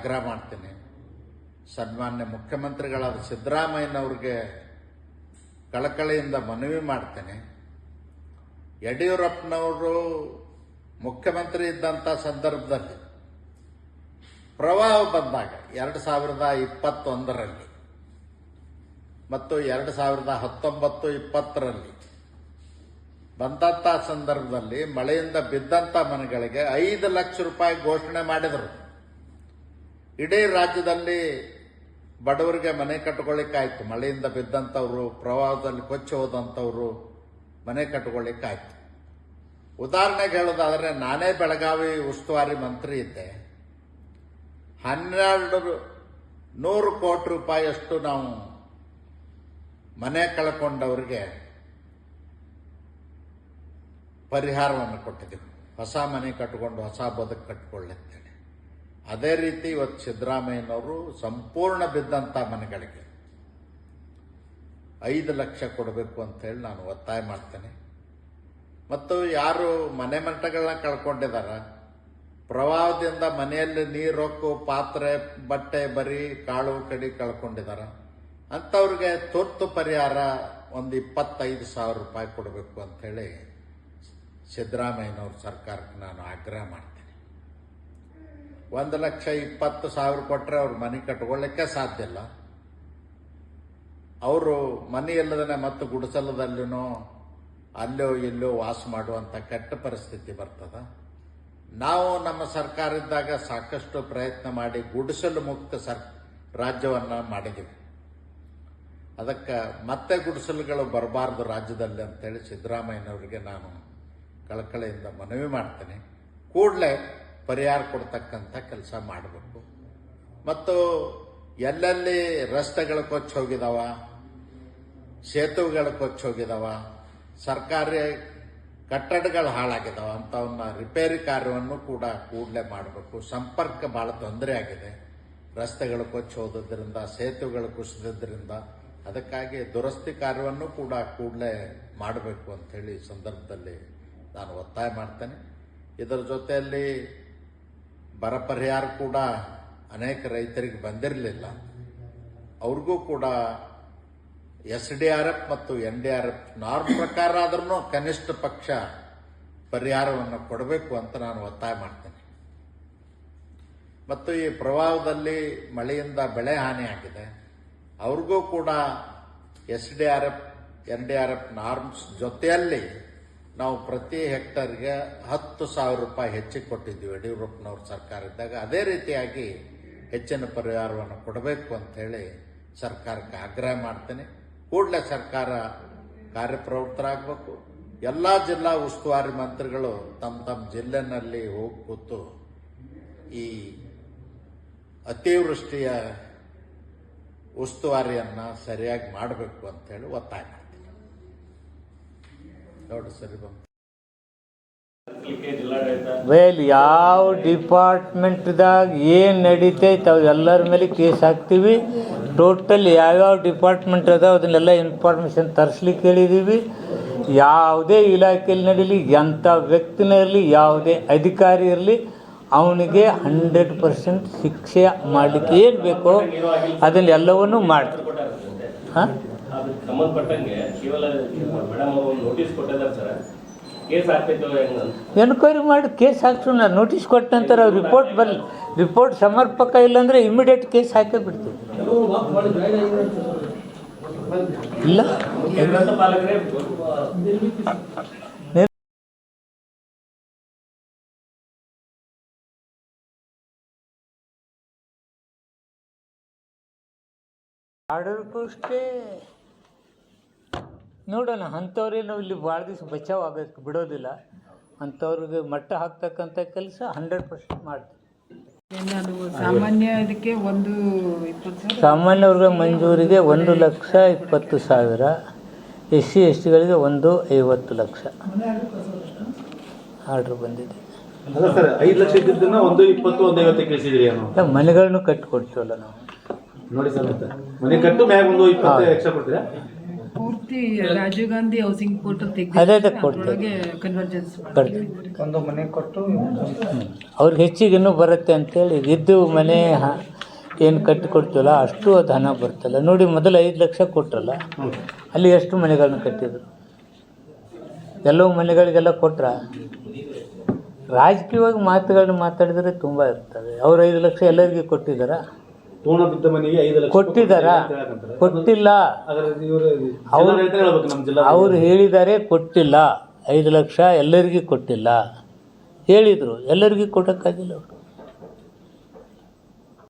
ಆಗ್ರಹ ಮಾಡ್ತೀನಿ. ಸನ್ಮಾನ್ಯ ಮುಖ್ಯಮಂತ್ರಿಗಳಾದ ಸಿದ್ದರಾಮಯ್ಯನವ್ರಿಗೆ ಕಳಕಳಿಯಿಂದ ಮನವಿ ಮಾಡ್ತೇನೆ. ಯಡಿಯೂರಪ್ಪನವರು ಮುಖ್ಯಮಂತ್ರಿ ಇದ್ದಂಥ ಸಂದರ್ಭದಲ್ಲಿ ಪ್ರವಾಹ ಬಂದಾಗ ಎರಡು ಸಾವಿರದ ಇಪ್ಪತ್ತೊಂದರಲ್ಲಿ ಮತ್ತು ಎರಡು ಸಾವಿರದ ಹತ್ತೊಂಬತ್ತು ಇಪ್ಪತ್ತರಲ್ಲಿ ಬಂದಂಥ ಸಂದರ್ಭದಲ್ಲಿ ಮಳೆಯಿಂದ ಬಿದ್ದಂಥ ಮನೆಗಳಿಗೆ ಐದು ಲಕ್ಷ ರೂಪಾಯಿ ಘೋಷಣೆ ಮಾಡಿದರು. ಇಡೀ ರಾಜ್ಯದಲ್ಲಿ ಬಡವರಿಗೆ ಮನೆ ಕಟ್ಕೊಳ್ಳಿಕ್ಕಾಯ್ತು. ಮಳೆಯಿಂದ ಬಿದ್ದಂಥವ್ರು, ಪ್ರವಾಹದಲ್ಲಿ ಕೊಚ್ಚಿ ಹೋದಂಥವ್ರು ಮನೆ ಕಟ್ಕೊಳ್ಳಿಕ್ಕಾಯ್ತು. ಉದಾಹರಣೆಗೆ ಹೇಳೋದಾದರೆ, ನಾನೇ ಬೆಳಗಾವಿ ಉಸ್ತುವಾರಿ ಮಂತ್ರಿ ಇದ್ದೆ. ಹನ್ನೆರಡು ನೂರು ಕೋಟಿ ರೂಪಾಯಿಯಷ್ಟು ನಾವು ಮನೆ ಕಳ್ಕೊಂಡವರಿಗೆ ಪರಿಹಾರವನ್ನು ಕೊಟ್ಟಿದ್ದೀವಿ. ಹೊಸ ಮನೆ ಕಟ್ಟಿಕೊಂಡು ಹೊಸ ಬದುಕು ಕಟ್ಟಿಕೊಳ್ಳುತ್ತೇನೆ ಅದೇ ರೀತಿ ಇವತ್ತು ಸಿದ್ದರಾಮಯ್ಯನವರು ಸಂಪೂರ್ಣ ಬಿದ್ದಂಥ ಮನೆಗಳಿಗೆ ಐದು ಲಕ್ಷ ಕೊಡಬೇಕು ಅಂತ ಹೇಳಿ ನಾನು ಒತ್ತಾಯ ಮಾಡ್ತೇನೆ. ಮತ್ತು ಯಾರು ಮನೆ ಮಂಟಗಳನ್ನ ಕಳ್ಕೊಂಡಿದ್ದಾರೆ ಪ್ರವಾಹದಿಂದ ಮನೆಯಲ್ಲಿ ನೀರೊಕ್ಕು, ಪಾತ್ರೆ, ಬಟ್ಟೆ, ಬರಿ, ಕಾಳು, ಕಡಿ ಕಳ್ಕೊಂಡಿದ್ದಾರೆ ಅಂಥವ್ರಿಗೆ ತುರ್ತು ಪರಿಹಾರ ಒಂದು ಇಪ್ಪತ್ತೈದು ಸಾವಿರ ರೂಪಾಯಿ ಕೊಡಬೇಕು ಅಂಥೇಳಿ ಸಿದ್ದರಾಮಯ್ಯನವ್ರ ಸರ್ಕಾರಕ್ಕೆ ನಾನು ಆಗ್ರಹ ಮಾಡ್ತೀನಿ. ಒಂದು ಲಕ್ಷ ಇಪ್ಪತ್ತು ಸಾವಿರ ಕೊಟ್ಟರೆ ಅವ್ರು ಮನೆ ಕಟ್ಕೊಳ್ಳಿಕ್ಕೆ ಸಾಧ್ಯ ಇಲ್ಲ. ಅವರು ಮನೆ ಇಲ್ಲದೇ ಮತ್ತು ಗುಡಿಸಲದಲ್ಲಿನೋ, ಅಲ್ಲೋ ಇಲ್ಲೋ ವಾಸ ಮಾಡುವಂಥ ಕೆಟ್ಟ ಪರಿಸ್ಥಿತಿ ಬರ್ತದ. ನಾವು ನಮ್ಮ ಸರ್ಕಾರ ಇದ್ದಾಗ ಸಾಕಷ್ಟು ಪ್ರಯತ್ನ ಮಾಡಿ ಗುಡಿಸಲು ಮುಕ್ತ ಸರ್, ರಾಜ್ಯವನ್ನು ಮಾಡಿದ್ದೀವಿ ಅದಕ್ಕೆ ಮತ್ತೆ ಗುಡಿಸಲುಗಳು ಬರಬಾರ್ದು ರಾಜ್ಯದಲ್ಲಿ ಅಂತೇಳಿ ಸಿದ್ದರಾಮಯ್ಯನವರಿಗೆ ನಾನು ಕಳಕಳಿಯಿಂದ ಮನವಿ ಮಾಡ್ತೇನೆ. ಕೂಡಲೇ ಪರಿಹಾರ ಕೊಡ್ತಕ್ಕಂಥ ಕೆಲಸ ಮಾಡಬೇಕು ಮತ್ತು ಎಲ್ಲೆಲ್ಲಿ ರಸ್ತೆಗಳು ಕೊಚ್ಚಿ ಹೋಗಿದಾವ, ಸೇತುವೆಗಳು ಕೊಚ್ಚ ಹೋಗಿದಾವ, ಸರ್ಕಾರಿ ಕಟ್ಟಡಗಳು ಹಾಳಾಗಿದಾವ ಅಂಥವನ್ನ ರಿಪೇರಿ ಕಾರ್ಯವನ್ನು ಕೂಡ ಕೂಡಲೇ ಮಾಡಬೇಕು. ಸಂಪರ್ಕ ಭಾಳ ತೊಂದರೆ ಆಗಿದೆ. ರಸ್ತೆಗಳು ಕೊಚ್ಚಿ ಹೋದ್ರಿಂದ ಸೇತುವೆಗಳು ಕುಸಿದ್ರಿಂದ ಅದಕ್ಕಾಗಿ ದುರಸ್ತಿ ಕಾರ್ಯವನ್ನು ಕೂಡ ಕೂಡಲೇ ಮಾಡಬೇಕು ಅಂಥೇಳಿ ಸಂದರ್ಭದಲ್ಲಿ ನಾನು ಒತ್ತಾಯ ಮಾಡ್ತೇನೆ. ಇದರ ಜೊತೆಯಲ್ಲಿ ಬರ ಪರಿಹಾರ ಕೂಡ ಅನೇಕ ರೈತರಿಗೆ ಬಂದಿರಲಿಲ್ಲ. ಅವ್ರಿಗೂ ಕೂಡ ಎಸ್ ಡಿ ಆರ್ ಎಫ್ ಮತ್ತು N D R F norm ಪ್ರಕಾರ ಆದ್ರೂ ಕನಿಷ್ಠ ಪಕ್ಷ ಪರಿಹಾರವನ್ನು ಕೊಡಬೇಕು ಅಂತ ನಾನು ಒತ್ತಾಯ ಮಾಡ್ತೇನೆ. ಮತ್ತು ಈ ಪ್ರವಾಹದಲ್ಲಿ ಮಳೆಯಿಂದ ಬೆಳೆ ಹಾನಿಯಾಗಿದೆ. ಅವ್ರಿಗೂ ಕೂಡ S D R F, N D R F norms ಜೊತೆಯಲ್ಲಿ ನಾವು ಪ್ರತಿ ಹೆಕ್ಟರ್ಗೆ ಹತ್ತು ಸಾವಿರ ರೂಪಾಯಿ ಹೆಚ್ಚಿಗೆ ಕೊಟ್ಟಿದ್ದೀವಿ ಯಡಿಯೂರಪ್ಪನವ್ರ ಸರ್ಕಾರ ಇದ್ದಾಗ. ಅದೇ ರೀತಿಯಾಗಿ ಹೆಚ್ಚಿನ ಪರಿಹಾರವನ್ನು ಕೊಡಬೇಕು ಅಂತ ಹೇಳಿ ಸರ್ಕಾರಕ್ಕೆ ಆಗ್ರಹ ಮಾಡ್ತೇನೆ. ಕೂಡಲೇ ಸರ್ಕಾರ ಕಾರ್ಯಪ್ರವೃತ್ತರಾಗಬೇಕು. ಎಲ್ಲ ಜಿಲ್ಲಾ ಉಸ್ತುವಾರಿ ಮಂತ್ರಿಗಳು ತಮ್ಮ ತಮ್ಮ ಜಿಲ್ಲೆನಲ್ಲಿ ಹೋಗಿ ಕೂತು ಈ ಅತಿವೃಷ್ಟಿಯ ಉಸ್ತುವಾರಿಯನ್ನು ಸರಿಯಾಗಿ ಮಾಡಬೇಕು ಅಂತೇಳಿ ಒತ್ತಾಯ ಮಾಡ್ತೀನಿ ನೋಡಿ ಸರಿ ಬಂತು ಇಲ್ಲಿಗೆ ಜಿಲ್ಲಾಡಳಿತ ವೇಲ್ ಯಾವ ಡಿಪಾರ್ಟ್ಮೆಂಟ್ದಾಗ ಏನು ನಡೀತೈತೆ ಎಲ್ಲರ ಮೇಲೆ ಕೇಸ್ ಹಾಕ್ತೀವಿ. ಟೋಟಲ್ ಯಾವ್ಯಾವ ಡಿಪಾರ್ಟ್ಮೆಂಟ್ ಅದಾವ ಅದನ್ನೆಲ್ಲ ಇನ್ಫಾರ್ಮೇಷನ್ ತರಿಸ್ಲಿಕ್ಕೆ ಹೇಳಿದ್ದೀವಿ ಯಾವುದೇ ಇಲಾಖೆಯಲ್ಲಿ ನಡೀಲಿ, ಎಂಥ ವ್ಯಕ್ತಿನೇ ಇರಲಿ, ಯಾವುದೇ ಅಧಿಕಾರಿ ಇರಲಿ, ಅವನಿಗೆ ಹಂಡ್ರೆಡ್ ಪರ್ಸೆಂಟ್ ಶಿಕ್ಷೆ ಮಾಡಲಿಕ್ಕೆ ಏನು ಬೇಕೋ ಅದನ್ನೆಲ್ಲವನ್ನು ಮಾಡ್ತೀವಿ. ಹಾಂ? ಅದಕ್ಕೆ ಸಂಬಂಧಪಟ್ಟಂಗೆ ಕೇವಲ ಮೇಡಮ್ ಅವರು ನೋಟಿಸ್ ಕೊಟ್ಟಿದ್ದಾರೆ ಸರ್ ಕೇಸ್ ಹಾಕ್ಬೇಕು ಎನ್ಕ್ವೈರಿ ಮಾಡಿ ಕೇಸ್ ಹಾಕ್ಸೋಣ ನೋಟಿಸ್ ಕೊಟ್ಟ ನಂತರ ರಿಪೋರ್ಟ್ ಬರಲಿ. ರಿಪೋರ್ಟ್ ಸಮರ್ಪಕ ಇಲ್ಲಾಂದರೆ ಇಮಿಡಿಯೇಟ್ ಕೇಸ್ ಹಾಕೇ ಬಿಡ್ತೀವಿ. ಇಲ್ಲ. ಆರ್ಡರ್ ಅಷ್ಟೇ ನೋಡೋಣ ಅಂಥವ್ರೇ ನಾವು ಇಲ್ಲಿ ಭಾಳ ದಿವಸ ಬಚಾವ್ ಆಗೋಕ್ಕೆ ಬಿಡೋದಿಲ್ಲ. ಅಂಥವ್ರಿಗೆ ಮಟ್ಟ ಹಾಕ್ತಕ್ಕಂಥ ಕೆಲಸ ಹಂಡ್ರೆಡ್ ಪರ್ಸೆಂಟ್ ಮಾಡ್ತೀವಿ. ಸಾಮಾನ್ಯ ಇದಕ್ಕೆ ಒಂದು ಸಾಮಾನ್ಯವ್ರಿಗೆ ಮಂಜೂರಿಗೆ ಒಂದು ಲಕ್ಷ ಇಪ್ಪತ್ತು ಸಾವಿರ ಎಸ್ ಸಿ ಎಸ್ ಟಿಗಳಿಗೆ ಒಂದು ಐವತ್ತು ಲಕ್ಷ. ಆರ್ಡ್ರ್ ಬಂದಿದೆ. ಮನೆಗಳನ್ನು ಕಟ್ಟಿಕೊಡ್ತೀವಲ್ಲ ನಾವು. ನೋಡಿ ಸರ್ ಮನೆ ಕಟ್ಟು ಮ್ಯಾಗ ಒಂದು ಇಪ್ಪತ್ತು ಲಕ್ಷ ಕೊಡ್ತೀರಾ? ಪೂರ್ತಿ ರಾಜೀವ್ ಗಾಂಧಿ ಹೌಸಿಂಗ್ ಪೋರ್ಟಲ್ ಅದೇ ತೆಗೆದು ಕೊಡ್ತೀವಿ. ಕನ್ವರ್ಜೆನ್ಸ್ ಕೊಡ್ತೀವಿ. ಒಂದು ಮನೆ ಕೊಟ್ಟು ಅವ್ರಿಗೆ ಹೆಚ್ಚಿಗೆ ಇನ್ನೂ ಬರುತ್ತೆ ಅಂತೇಳಿ ಇದ್ದು ಮನೆ ಏನು ಕಟ್ಟಿ ಕೊಡ್ತೀವಲ್ಲ ಅಷ್ಟು ಅದು ಹಣ ಬರ್ತಲ್ಲ ನೋಡಿ ಮೊದಲು ಐದು ಲಕ್ಷ ಕೊಟ್ರಲ್ಲ ಅಲ್ಲಿ ಎಷ್ಟು ಮನೆಗಳನ್ನ ಕಟ್ಟಿದ್ರು? ಎಲ್ಲವು ಮನೆಗಳಿಗೆಲ್ಲ ಕೊಟ್ರ? ರಾಜಕೀಯವಾಗಿ ಮಾತುಗಳನ್ನ ಮಾತಾಡಿದರೆ ತುಂಬ ಇರ್ತವೆ ಅವ್ರು ಐದು ಲಕ್ಷ ಎಲ್ಲರಿಗೂ ಕೊಟ್ಟಿದ್ದಾರಾ? ಪೂರ್ಣ ಬಿದ್ದ ಮನೆಗೆ ಐದು ಲಕ್ಷ ಕೊಟ್ಟಿದ್ದಾರಾ. ಕೊಟ್ಟಿಲ್ಲ. ಅವ್ರು ಹೇಳಿದ್ದಾರೆ ಕೊಟ್ಟಿಲ್ಲ. ಐದು ಲಕ್ಷ ಎಲ್ಲರಿಗೂ ಕೊಟ್ಟಿಲ್ಲ. ಹೇಳಿದರು ಎಲ್ಲರಿಗೂ ಕೊಡೋಕ್ಕಾಗಿಲ್ಲ ಅವರು.